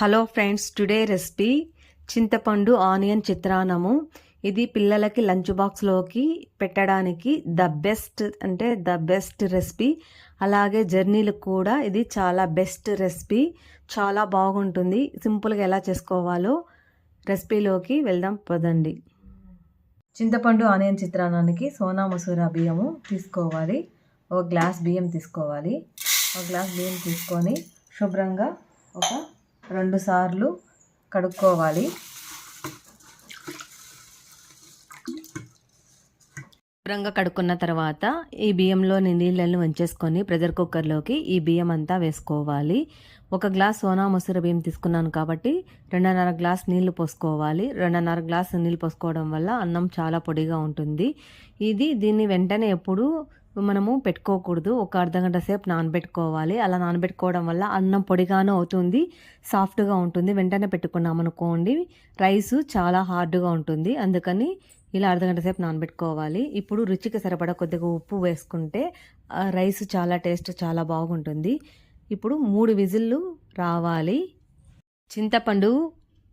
Hello friends today recipe చింతపండు onion చిత్రాన్నము. ఇది పిల్లలకి లంచ్ బాక్స్లోకి పెట్టడానికి ద బెస్ట్ అంటే ద బెస్ట్ రెసిపీ. అలాగే జర్నీలకు కూడా ఇది చాలా బెస్ట్ రెసిపీ. చాలా బాగుంటుంది. సింపుల్గా ఎలా చేసుకోవాలో రెసిపీలోకి వెళ్దాం పదండి. చింతపండు ఆనియన్ చిత్రాన్నానికి సోనా మసూర బియ్యము తీసుకోవాలి. ఒక గ్లాస్ బియ్యం తీసుకోవాలి. ఒక గ్లాస్ బియ్యం తీసుకొని శుభ్రంగా ఒక రెండు సార్లు కడుక్కోవాలి. శుభ్రంగా కడుక్కున్న తర్వాత ఈ బియ్యంలోని నీళ్ళను వంచేసుకొని ప్రెషర్ కుక్కర్లోకి ఈ బియ్యం అంతా వేసుకోవాలి. ఒక గ్లాస్ సోనా మసూర బియ్యం తీసుకున్నాను కాబట్టి రెండున్నర గ్లాస్ నీళ్ళు పోసుకోవాలి. రెండున్నర గ్లాస్ నీళ్ళు పోసుకోవడం వల్ల అన్నం చాలా పొడిగా ఉంటుంది. ఇది దీన్ని వెంటనే ఎప్పుడు మనము పెట్టుకోకూడదు. ఒక అర్ధ గంట సేపు నానబెట్టుకోవాలి. అలా నానబెట్టుకోవడం వల్ల అన్నం పొడిగాను అవుతుంది సాఫ్ట్గా ఉంటుంది. వెంటనే పెట్టుకున్నామనుకోండి రైస్ చాలా హార్డ్గా ఉంటుంది. అందుకని ఇలా అర్ధ గంట సేపు నానబెట్టుకోవాలి. ఇప్పుడు రుచికి సరిపడా కొద్దిగా ఉప్పు వేసుకుంటే రైస్ చాలా టేస్ట్ చాలా బాగుంటుంది. ఇప్పుడు మూడు విజిల్లు రావాలి. చింతపండు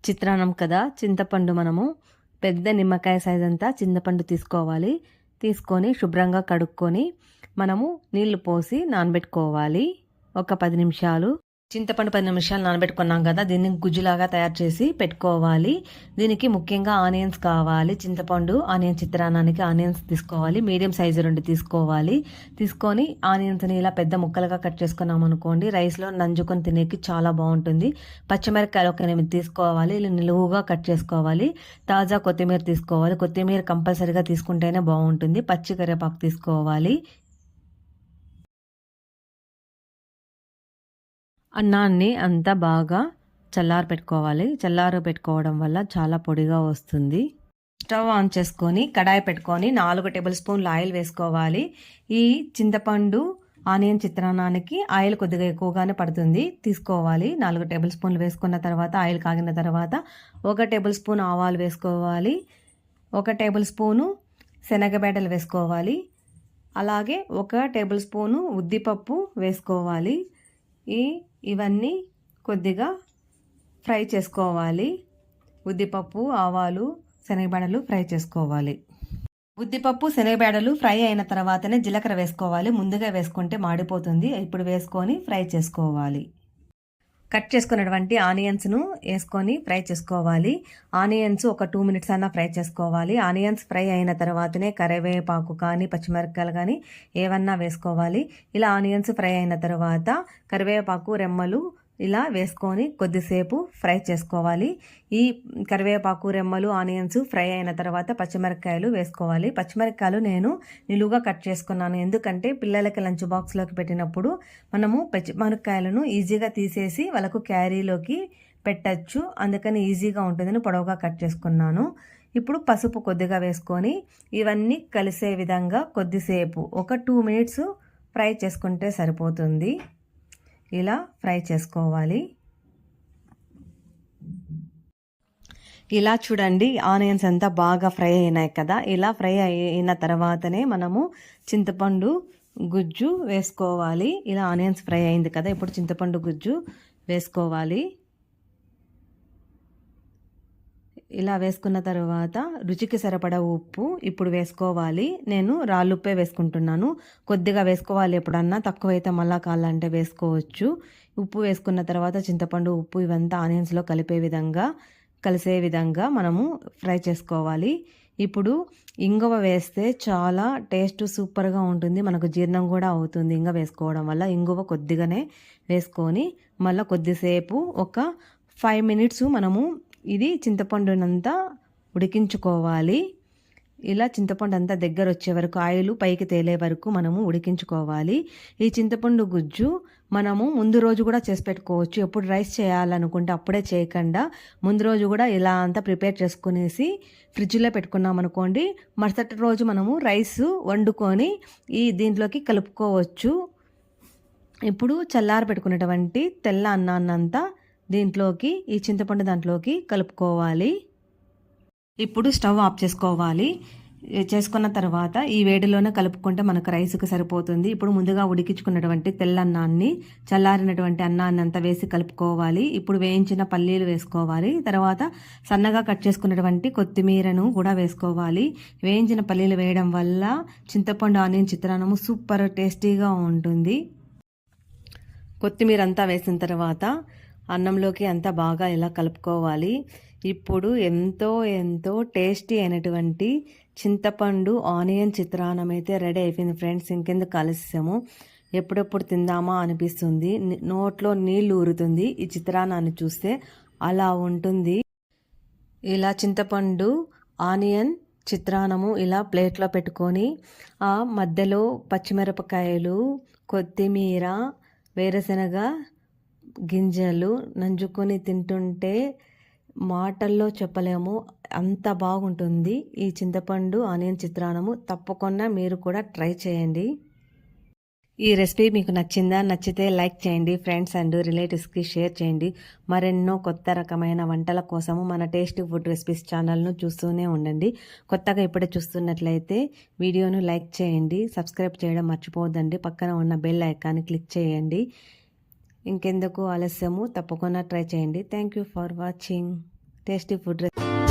చిత్రాన్నం కదా. చింతపండు మనము పెద్ద నిమ్మకాయ సైజ్ అంతా చింతపండు తీసుకోవాలి. తీసుకొని శుభ్రంగా కడుక్కొని మనము నీళ్ళు పోసి నానబెట్టుకోవాలి. ఒక పది నిమిషాలు. చింతపండు పది నిమిషాలు నానబెట్టుకున్నాం కదా దీన్ని గుజ్జులాగా తయారు చేసి పెట్టుకోవాలి. దీనికి ముఖ్యంగా ఆనియన్స్ కావాలి. చింతపండు ఆనియన్ చిత్రాన్నానికి ఆనియన్స్ తీసుకోవాలి. మీడియం సైజు రెండు తీసుకోవాలి. తీసుకొని ఆనియన్స్ని ఇలా పెద్ద ముక్కలుగా కట్ చేసుకున్నాం అనుకోండి రైస్లో నంజుకొని తినేకి చాలా బాగుంటుంది. పచ్చిమిరపకాయలు ఒక ఎనిమిది తీసుకోవాలి. ఇలా నిలువుగా కట్ చేసుకోవాలి. తాజా కొత్తిమీర తీసుకోవాలి. కొత్తిమీర కంపల్సరీగా తీసుకుంటేనే బాగుంటుంది. పచ్చి కరివేపాకు తీసుకోవాలి. అన్నాన్ని అంతా బాగా చల్లారి పెట్టుకోవాలి. చల్లారు పెట్టుకోవడం వల్ల చాలా పొడిగా వస్తుంది. స్టవ్ ఆన్ చేసుకొని కడాయి పెట్టుకొని నాలుగు టేబుల్ స్పూన్లు ఆయిల్ వేసుకోవాలి. ఈ చింతపండు ఆనియన్ చిత్రాన్నానికి ఆయిల్ కొద్దిగా ఎక్కువగానే పడుతుంది. తీసుకోవాలి. నాలుగు టేబుల్ స్పూన్లు వేసుకున్న తర్వాత ఆయిల్ కాగిన తర్వాత ఒక టేబుల్ స్పూన్ ఆవాలు వేసుకోవాలి. ఒక టేబుల్ స్పూను శనగబేడలు వేసుకోవాలి. అలాగే ఒక టేబుల్ స్పూను ఉద్దిపప్పు వేసుకోవాలి. ఈ ఇవన్నీ కొద్దిగా ఫ్రై చేసుకోవాలి. ఉద్దిపప్పు ఆవాలు శనగబేడలు ఫ్రై చేసుకోవాలి. ఉద్దిపప్పు శనగబేడలు ఫ్రై అయిన తర్వాతనే జీలకర్ర వేసుకోవాలి. ముందుగా వేసుకుంటే మాడిపోతుంది. ఇప్పుడు వేసుకొని ఫ్రై చేసుకోవాలి. కట్ చేసుకున్నటువంటి ఆనియన్స్ను వేసుకొని ఫ్రై చేసుకోవాలి. ఆనియన్స్ ఒక టూ మినిట్స్ అన్నా ఫ్రై చేసుకోవాలి. ఆనియన్స్ ఫ్రై అయిన తర్వాతనే కరివేపాకు కానీ పచ్చిమిరపకాయలు కానీ ఏవన్నా వేసుకోవాలి. ఇలా ఆనియన్స్ ఫ్రై అయిన తర్వాత కరివేపాకు రెమ్మలు ఇలా వేసుకొని కొద్దిసేపు ఫ్రై చేసుకోవాలి. ఈ కరివేపాకు రెమ్మలు ఆనియన్స్ ఫ్రై అయిన తర్వాత పచ్చిమిరపకాయలు వేసుకోవాలి. పచ్చిమిరపకాయలు నేను నిలువుగా కట్ చేసుకున్నాను. ఎందుకంటే పిల్లలకి లంచ్ బాక్స్లోకి పెట్టినప్పుడు మనము పచ్చిమిరపకాయలను ఈజీగా తీసేసి వాళ్ళకు క్యారీలోకి పెట్టచ్చు. అందుకని ఈజీగా ఉంటుందని పొడవుగా కట్ చేసుకున్నాను. ఇప్పుడు పసుపు కొద్దిగా వేసుకొని ఇవన్నీ కలిసే విధంగా కొద్దిసేపు ఒక టూ మినిట్స్ ఫ్రై చేసుకుంటే సరిపోతుంది. ఇలా ఫ్రై చేసుకోవాలి. ఇలా చూడండి ఆనియన్స్ అంతా బాగా ఫ్రై అయినాయి కదా. ఇలా ఫ్రై అయిన తర్వాతనే మనము చింతపండు గుజ్జు వేసుకోవాలి. ఇలా ఆనియన్స్ ఫ్రై అయింది కదా ఇప్పుడు చింతపండు గుజ్జు వేసుకోవాలి. ఇలా వేసుకున్న తర్వాత రుచికి సరిపడా ఉప్పు ఇప్పుడు వేసుకోవాలి. నేను రాళ్ళుప్పే వేసుకుంటున్నాను. కొద్దిగా వేసుకోవాలి ఎప్పుడన్నా తక్కువైతే మళ్ళా కావాలంటే వేసుకోవచ్చు. ఉప్పు వేసుకున్న తర్వాత చింతపండు ఉప్పు ఇవంతా ఆనియన్స్లో కలిపే విధంగా కలిసే విధంగా మనము ఫ్రై చేసుకోవాలి. ఇప్పుడు ఇంగువ వేస్తే చాలా టేస్ట్ సూపర్గా ఉంటుంది. మనకు జీర్ణం కూడా అవుతుంది ఇంగ వేసుకోవడం వల్ల. ఇంగువ కొద్దిగానే వేసుకొని మళ్ళీ కొద్దిసేపు ఒక ఫైవ్ మినిట్స్ మనము ఇది చింతపండునంతా ఉడికించుకోవాలి. ఇలా చింతపండు అంతా దగ్గర వచ్చే వరకు ఆయిల్ పైకి తేలే వరకు మనము ఉడికించుకోవాలి. ఈ చింతపండు గుజ్జు మనము ముందు రోజు కూడా చేసి పెట్టుకోవచ్చు. ఎప్పుడు రైస్ చేయాలనుకుంటే అప్పుడే చేయకుండా ముందు రోజు కూడా ఇలా అంతా ప్రిపేర్ చేసుకునేసి ఫ్రిడ్జ్లో పెట్టుకున్నాం అనుకోండి మరుసటి రోజు మనము రైస్ వండుకొని ఈ దీంట్లోకి కలుపుకోవచ్చు. ఇప్పుడు చల్లారి పెట్టుకున్నటువంటి తెల్ల అన్నాన్నంతా దీంట్లోకి ఈ చింతపండు దాంట్లోకి కలుపుకోవాలి. ఇప్పుడు స్టవ్ ఆఫ్ చేసుకోవాలి. చేసుకున్న తర్వాత ఈ వేడిలోనే కలుపుకుంటే మనకు రైస్కి సరిపోతుంది. ఇప్పుడు ముందుగా ఉడికించుకున్నటువంటి తెల్లన్నాన్ని చల్లారినటువంటి అన్నాన్ని అంతా వేసి కలుపుకోవాలి. ఇప్పుడు వేయించిన పల్లీలు వేసుకోవాలి. తర్వాత సన్నగా కట్ చేసుకున్నటువంటి కొత్తిమీరను కూడా వేసుకోవాలి. వేయించిన పల్లీలు వేయడం వల్ల చింతపండు ఆనియన్ చిత్రాన్నము సూపర్ టేస్టీగా ఉంటుంది. కొత్తిమీర అంతా వేసిన తర్వాత అన్నంలోకి అంతా బాగా ఇలా కలుపుకోవాలి? ఇప్పుడు ఎంతో ఎంతో టేస్టీ అయినటువంటి చింతపండు ఆనియన్ చిత్రాన్నం అయితే రెడీ అయిపోయింది ఫ్రెండ్స్. ఇంకెందుకు కలిసాము ఎప్పుడెప్పుడు తిందామా అనిపిస్తుంది. నోట్లో నీళ్ళు ఊరుతుంది. ఈ చిత్రాన్నాన్ని చూస్తే అలా ఉంటుంది. ఇలా చింతపండు ఆనియన్ చిత్రాన్నము ఇలా ప్లేట్లో పెట్టుకొని ఆ మధ్యలో పచ్చిమిరపకాయలు కొత్తిమీర వేరుశనగ గింజలు నంజుకొని తింటుంటే మాటల్లో చెప్పలేము. అంత బాగుంటుంది. ఈ చింతపండు ఆనియన్ చిత్రాన్నము తప్పకుండా మీరు కూడా ట్రై చేయండి. ఈ రెసిపీ మీకు నచ్చిందా? నచ్చితే లైక్ చేయండి. ఫ్రెండ్స్ అండ్ రిలేటివ్స్కి షేర్ చేయండి. మరెన్నో కొత్త రకమైన వంటల కోసము మన టేస్టీ ఫుడ్ రెసిపీస్ ఛానల్ను చూస్తూనే ఉండండి. కొత్తగా ఇప్పుడే చూస్తున్నట్లయితే వీడియోను లైక్ చేయండి. సబ్స్క్రైబ్ చేయడం మర్చిపోవద్దండి. పక్కన ఉన్న బెల్ ఐకాన్ని క్లిక్ చేయండి. ఇంకెందుకు ఆలస్యము తప్పకుండా ట్రై చేయండి. Thank you for watching tasty food recipe